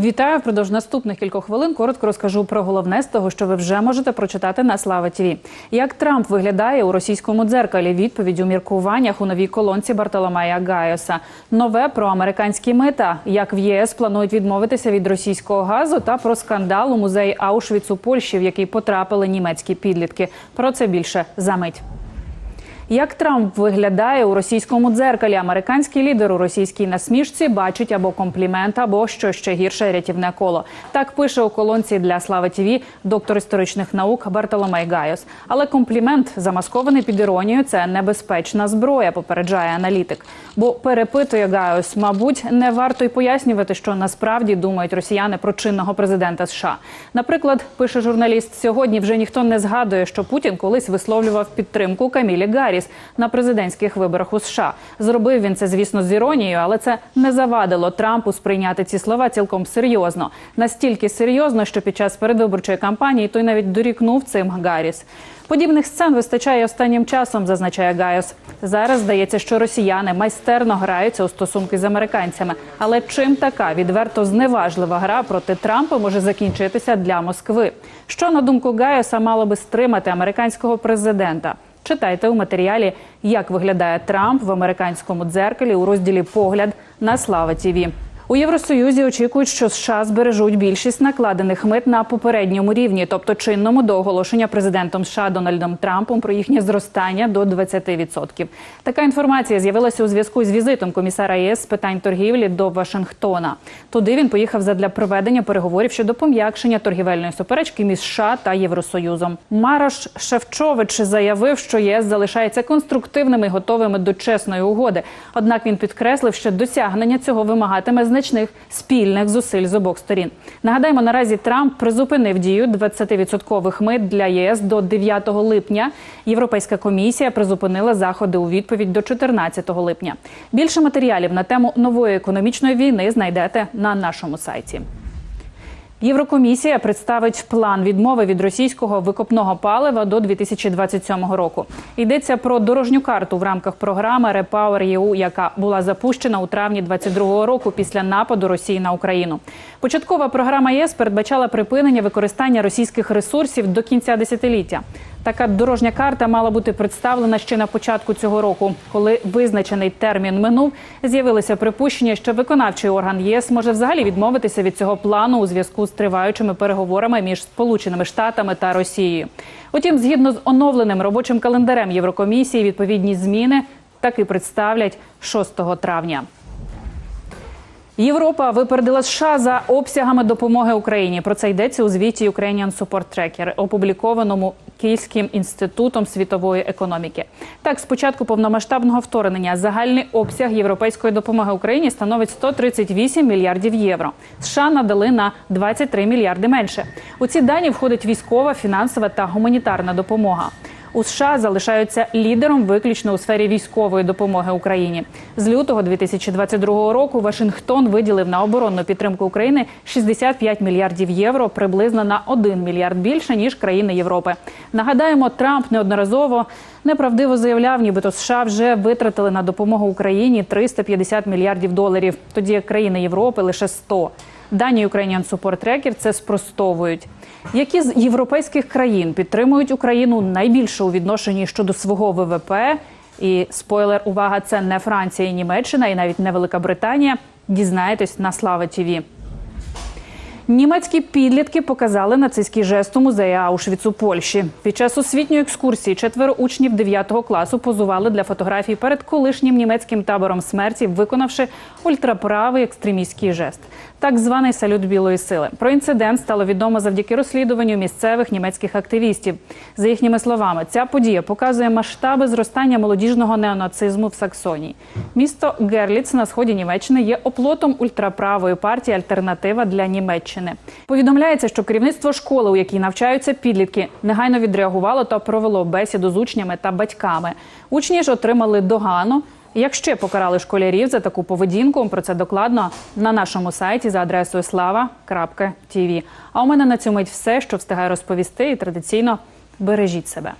Вітаю впродовж наступних кількох хвилин. Коротко розкажу про головне з того, що ви вже можете прочитати на Слава ТІВІ. Як Трамп виглядає у російському дзеркалі? Відповідь у міркуваннях у новій колонці Бартоломея Гайоса. Нове про американські мита, як в ЄС планують відмовитися від російського газу, та про скандал у музеї Аушвіц у Польщі, в який потрапили німецькі підлітки. Про це більше за мить. Як Трамп виглядає у російському дзеркалі? Американський лідер у російській насмішці бачить або комплімент, або що ще гірше рятівне коло. Так пише у колонці для Слави ТІВІ доктор історичних наук Бартоломей Гайос. Але комплімент, замаскований під іронією, це небезпечна зброя, попереджає аналітик. Бо перепитує Гайос, мабуть, не варто й пояснювати, що насправді думають росіяни про чинного президента США. Наприклад, пише журналіст, сьогодні вже ніхто не згадує, що Путін колись висловлював підтримку Камілі Гарріс на президентських виборах у США. Зробив він це, звісно, з іронією, але це не завадило Трампу сприйняти ці слова цілком серйозно. Настільки серйозно, що під час передвиборчої кампанії той навіть дорікнув цим Гарріс. Подібних сцен вистачає останнім часом, зазначає Гайос. Зараз здається, що росіяни майстерно граються у стосунки з американцями. Але чим така відверто зневажлива гра проти Трампа може закінчитися для Москви? Що на думку Гайоса мало би стримати американського президента? Читайте у матеріалі, як виглядає Трамп в американському дзеркалі у розділі Погляд на Слава ТІВІ. У Євросоюзі очікують, що США збережуть більшість накладених мит на попередньому рівні, тобто чинному до оголошення президентом США Дональдом Трампом про їхнє зростання до 20%. Така інформація з'явилася у зв'язку з візитом комісара ЄС з питань торгівлі до Вашингтона. Туди він поїхав задля проведення переговорів щодо пом'якшення торгівельної суперечки між США та Євросоюзом. Марош Шевчович заявив, що ЄС залишається конструктивними і готовими до чесної угоди. Однак він підкреслив, що досягнення цього вимагатиме значних спільних зусиль з обох сторін. Нагадаємо, наразі Трамп призупинив дію 20% мит для ЄС до 9 липня. Європейська комісія призупинила заходи у відповідь до 14 липня. Більше матеріалів на тему нової економічної війни знайдете на нашому сайті. Єврокомісія представить план відмови від російського викопного палива до 2027 року. Йдеться про дорожню карту в рамках програми Repower EU, яка була запущена у травні 2022 року після нападу Росії на Україну. Початкова програма ЄС передбачала припинення використання російських ресурсів до кінця десятиліття. Така дорожня карта мала бути представлена ще на початку цього року. Коли визначений термін минув, з'явилися припущення, що виконавчий орган ЄС може взагалі відмовитися від цього плану у зв'язку з триваючими переговорами між Сполученими Штатами та Росією. Утім, згідно з оновленим робочим календарем Єврокомісії, відповідні зміни таки представлять 6 травня. Європа випередила США за обсягами допомоги Україні. Про це йдеться у звіті Ukrainian Support Tracker, опублікованому Київським інститутом світової економіки. Так, з початку повномасштабного вторгнення загальний обсяг європейської допомоги Україні становить 138 мільярдів євро. США надали на 23 мільярди менше. У ці дані входить військова, фінансова та гуманітарна допомога. У США залишаються лідером виключно у сфері військової допомоги Україні. З лютого 2022 року Вашингтон виділив на оборонну підтримку України 65 мільярдів євро, приблизно на 1 мільярд більше ніж країни Європи. Нагадаємо, Трамп неодноразово неправдиво заявляв, нібито США вже витратили на допомогу Україні 350 мільярдів доларів. Тоді як країни Європи лише 100. Дані Ukrainian Support Tracker це спростовують. Які з європейських країн підтримують Україну найбільше у відношенні щодо свого ВВП? І спойлер, увага, це не Франція і Німеччина, і навіть не Велика Британія. Дізнаєтесь на Слава ТІВІ. Німецькі підлітки показали нацистський жест у музеї Аушвіц Польщі. Під час освітньої екскурсії четверо учнів 9 класу позували для фотографій перед колишнім німецьким табором смерті, виконавши ультраправий екстремістський жест, так званий салют білої сили. Про інцидент стало відомо завдяки розслідуванню місцевих німецьких активістів. За їхніми словами, ця подія показує масштаби зростання молодіжного неонацизму в Саксонії. Місто Герліц на сході Німеччини є оплотом ультраправої партії Альтернатива для Німеччини. Повідомляється, що керівництво школи, у якій навчаються підлітки, негайно відреагувало та провело бесіду з учнями та батьками. Учні ж отримали догану. Як ще покарали школярів за таку поведінку? Про це докладно на нашому сайті за адресою slava.tv. А у мене на цю мить все, що встигаю розповісти, і традиційно бережіть себе.